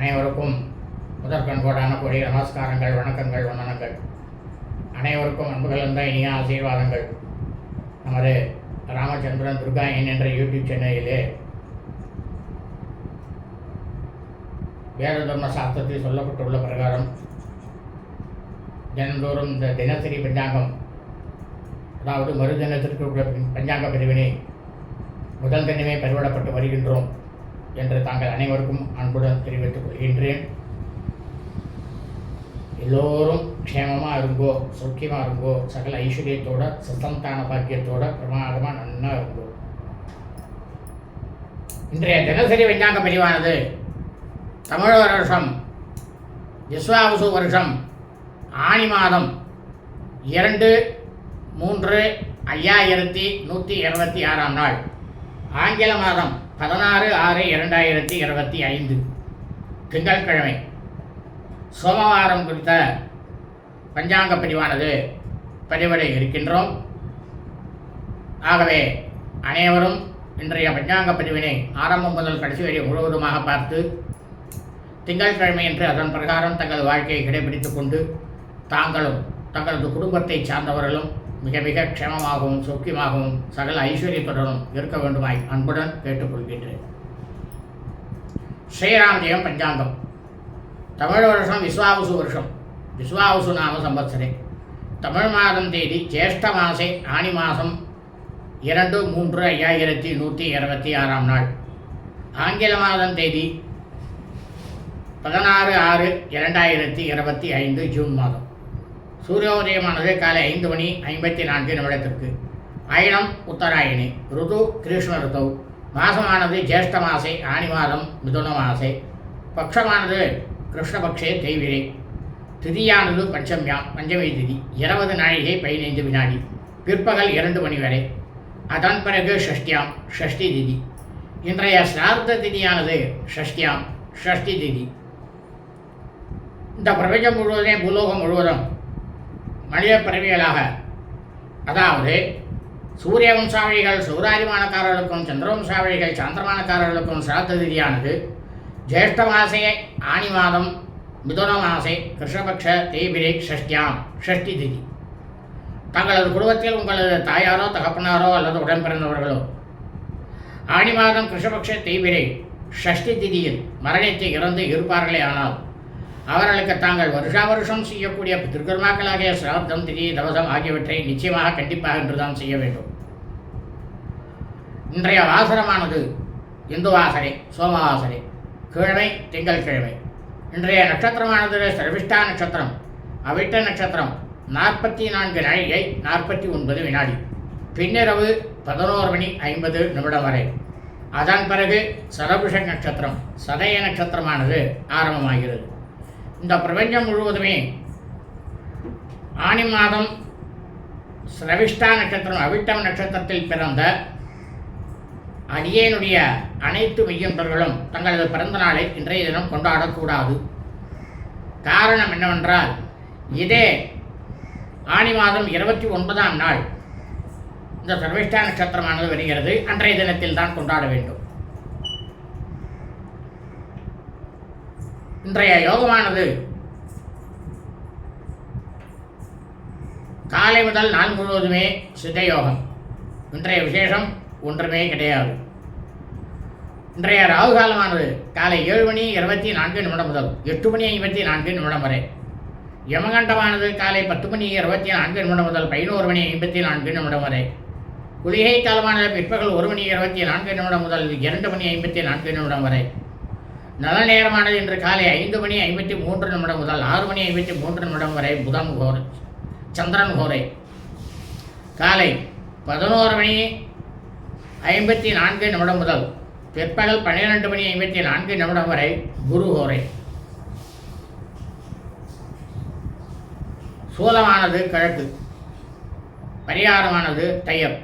அனைவருக்கும் முதற்கண்போடான கூடிய கோடி நமஸ்காரங்கள் வணக்கங்கள் வந்தனங்கள். அனைவருக்கும் அன்புகள் இனிய ஆசீர்வாதங்கள். நமது ராமச்சந்திரன் துர்காயன் என்ற யூடியூப் சேனலிலே வேத தர்ம சாஸ்திரத்தில் சொல்லப்பட்டுள்ள பிரகாரம் தினந்தோறும் இந்த தினசரி பஞ்சாங்கம் அதாவது மறுதினத்திற்கு உள்ள பஞ்சாங்க பிரிவினை முதல் தினமே பதிவிடப்பட்டு வருகின்றோம். என்று தாங்கள் அனைவருக்கும் அன்புடன் தெரிவித்துக் கொள்கின்றேன். எல்லோரும் க்ஷேமமாக இருங்கோ சௌக்கியமாக இருங்கோ சகல ஐஸ்வர்யத்தோட சத்தந்தான பாக்கியத்தோட பிரமாதமாக நன்னா இருங்கோ. இன்றைய தினசரி விஞ்ஞாங்க பிரிவானது தமிழ் வருஷம் விஸ்வாவசு வருஷம் ஆணி மாதம் இரண்டு மூன்று ஐயாயிரத்தி நூற்றி இருபத்தி ஆறாம் நாள். ஆங்கில மாதம் பதினாறு ஆறு இரண்டாயிரத்தி இருபத்தி ஐந்து திங்கட்கிழமை. சோமவாரம் குறித்த பஞ்சாங்க பிரிவானது பதிவிட இருக்கின்றோம். ஆகவே அனைவரும் இன்றைய பஞ்சாங்க பிரிவினை ஆரம்பம் முதல் கடைசி வரை முழுவதுமாக பார்த்து திங்கட்கிழமை என்று அதன் பிரகாரம் தங்கள் வாழ்க்கையை கடைபிடித்துக் கொண்டு தாங்களும் தங்களது குடும்பத்தை சார்ந்தவர்களும் மிக மிக க்ஷமமாகவும் சௌக்கியமாகவும் சகல ஐஸ்வர்யத்துடனும் இருக்க வேண்டுமாய் அன்புடன் கேட்டுக்கொள்கின்றேன். ஸ்ரீராமஜெயம் பஞ்சாங்கம். தமிழ் வருஷம் விஸ்வாவசு வருஷம். விஸ்வாவசு நாம சம்பத்சரே. தமிழ் மாதம் தேதி ஜேஷ்ட மாசே ஆணி மாதம் இரண்டு மூன்று ஐயாயிரத்தி நூற்றி இருபத்தி ஆறாம் நாள். ஆங்கில மாதம் தேதி பதினாறு ஆறு இரண்டாயிரத்தி இருபத்தி ஐந்து ஜூன் மாதம். சூரியோதயமானது காலை ஐந்து மணி ஐம்பத்தி நான்கு நிமிடத்திற்கு. அயனம் உத்தராயணி. ருது கிருஷ்ண ருத்து மாசமானது ஜேஷ்ட மாசே ஆணி மாதம் மிதுன மாசே. பக்ஷமானது கிருஷ்ணபக்ஷே தெய்விரே. திதியானது பஞ்சமியாம் பஞ்சமி திதி. இருபது நாழிகை பதினைந்து வினாடி. பிற்பகல் இரண்டு மணி வரை. அதன் பிறகு ஷஷ்டியாம் ஷஷ்டி திதி. இன்றைய சிரார்த்த திதியானது ஷஷ்டியாம் ஷஷ்டி திதி. இந்த பிரபஞ்சம் முழுவதும் பூலோகம் முழுவதும் மனித பிறவிகளாக அதாவது சூரிய வம்சாவளிகள் சௌராதிமானக்காரர்களுக்கும் சந்திரவம்சாவளிகள் சாந்திரமானக்காரர்களுக்கும் சிராத்த திதியானது ஜேஷ்ட மாசே ஆணி மாதம் மிதுன மாசே கிருஷ்ணபக்ஷ தேய்பிரை ஷஷ்டியாம் ஷஷ்டி திதி. தங்களது குடும்பத்தில் உங்களது தாயாரோ தகப்பனாரோ அல்லது உடன்பிறந்தவர்களோ ஆணி மாதம் கிருஷ்ணபக்ஷ தேய்பிரை ஷஷ்டி திதியில் மரணித்து இறந்து இருப்பார்களே ஆனால் அவர்களுக்கு தாங்கள் வருஷா வருஷம் செய்யக்கூடிய திருக்கர்மாக்களாகிய சிராப்தம் திதி தவசம் ஆகியவற்றை நிச்சயமாக கண்டிப்பாக என்றுதான் செய்ய வேண்டும். இன்றைய வாசனமானது இந்து வாசனை சோமவாசனை கிழமை திங்கள் கிழமை. இன்றைய நட்சத்திரமானது சர்விஷ்டா நட்சத்திரம் அவிட்ட நட்சத்திரம் நாற்பத்தி நான்கு நாழிகை நாற்பத்தி ஒன்பது வினாடி. பின்னிரவு பதினோரு மணி ஐம்பது நிமிடம் வரை. அதன் பிறகு சரபுஷ நட்சத்திரம் சதய நட்சத்திரமானது ஆரம்பமாகிறது. இந்த பிரபஞ்சம் முழுவதுமே ஆணி மாதம் சிரவிஷ்டா நட்சத்திரம் அவிட்டம் நட்சத்திரத்தில் பிறந்த அடியேனுடைய அனைத்து மெய்யன்பர்களும் தங்களது பிறந்த நாளை இன்றைய தினம் கொண்டாடக்கூடாது. காரணம் என்னவென்றால் இதே ஆணி மாதம் இருபத்தி ஒன்பதாம் நாள் இந்த சர்வேஷ்டா நட்சத்திரமானது வருகிறது. அன்றைய தினத்தில் தான் கொண்டாட வேண்டும். இன்றைய யோகமானது. காலை முதல் நாள் முழுவதுமே சித்த யோகம் இன்றைய விசேஷம் ஒன்றுமே கிடையாது. இன்றைய ராகு காலமானது காலை ஏழு மணி இருபத்தி நான்கு நிமிடம் முதல் எட்டு மணி ஐம்பத்தி நான்கு நிமிடம் வரை. யமகண்டமானது காலை பத்து மணி இருபத்தி நான்கு நிமிடம் முதல் பதினோரு மணி ஐம்பத்தி நான்கு நிமிடம் வரை. குளிகை காலமானது பிற்பகல் ஒரு மணி இருபத்தி நான்கு நிமிடம் முதல் இரண்டு மணி ஐம்பத்தி நான்கு நிமிடம் வரை. நல்ல நேரமானது இன்று காலை ஐந்து மணி ஐம்பத்தி மூன்று நிமிடம் முதல் ஆறு மணி ஐம்பத்தி மூன்று நிமிடம் வரை புதன் கோரை சந்திரன் கோரை. காலை பதினோரு மணி ஐம்பத்தி நான்கு நிமிடம் முதல் பிற்பகல் பன்னிரெண்டு மணி ஐம்பத்தி நான்கு நிமிடம் வரை குரு கோரை. சூலமானது கிழக்கு பரிகாரமானது தையம்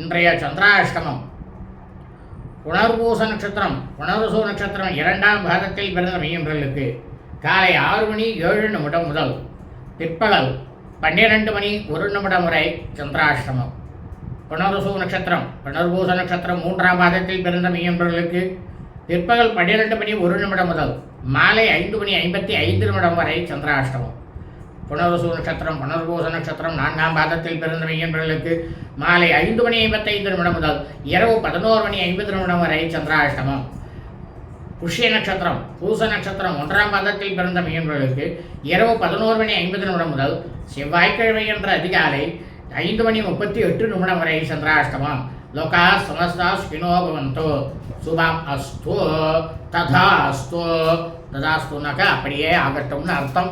இன்றைய சந்திராஷ்டமம். புனர்பூச நட்சத்திரம் புனர்வசு நட்சத்திரம் இரண்டாம் பாதத்தில் பிறந்த மையம்பர்களுக்கு காலை ஆறு மணி ஏழு நிமிடம் முதல். பிற்பகல் பன்னிரண்டு மணி ஒரு நிமிடம் வரை சந்திராஷ்டமம். புனர்வசு நட்சத்திரம் புனர்பூச நட்சத்திரம் மூன்றாம் பாதத்தில் பிறந்த மையம்பர்களுக்கு பிற்பகல் பன்னிரெண்டு மணி ஒரு நிமிடம் முதல். மாலை ஐந்து மணி ஐம்பத்தி ஐந்து நிமிடம் வரை சந்திராஷ்டமம். புனர்வசு நட்சத்திரம் புனர்பூச நட்சத்திரம் நான்காம் பாதத்தில் பிறந்த மையன்பர்களுக்கு மாலை ஐந்து மணி ஐம்பத்தைந்து நிமிடம் முதல் இரவு பதினோரு மணி ஐம்பது நிமிடம் வரை சந்திராஷ்டமம். புஷ்ய நட்சத்திரம் பூச நட்சத்திரம் ஒன்றாம் பாதத்தில் பிறந்த மையன்பர்களுக்கு இரவு பதினோரு மணி ஐம்பது நிமிடம் முதல் செவ்வாய்க்கிழமை என்ற அதிகாலை ஐந்து மணி முப்பத்தி எட்டு நிமிடம் வரை சந்திராஷ்டமம். லோகா சமஸ்தா ஸ்பினோ பவந்தோ. சுபம் அஸ்து ததா அஸ்து ததாஸ்துனாக்கா அப்படியே ஆகட்டும்னு அர்த்தம்.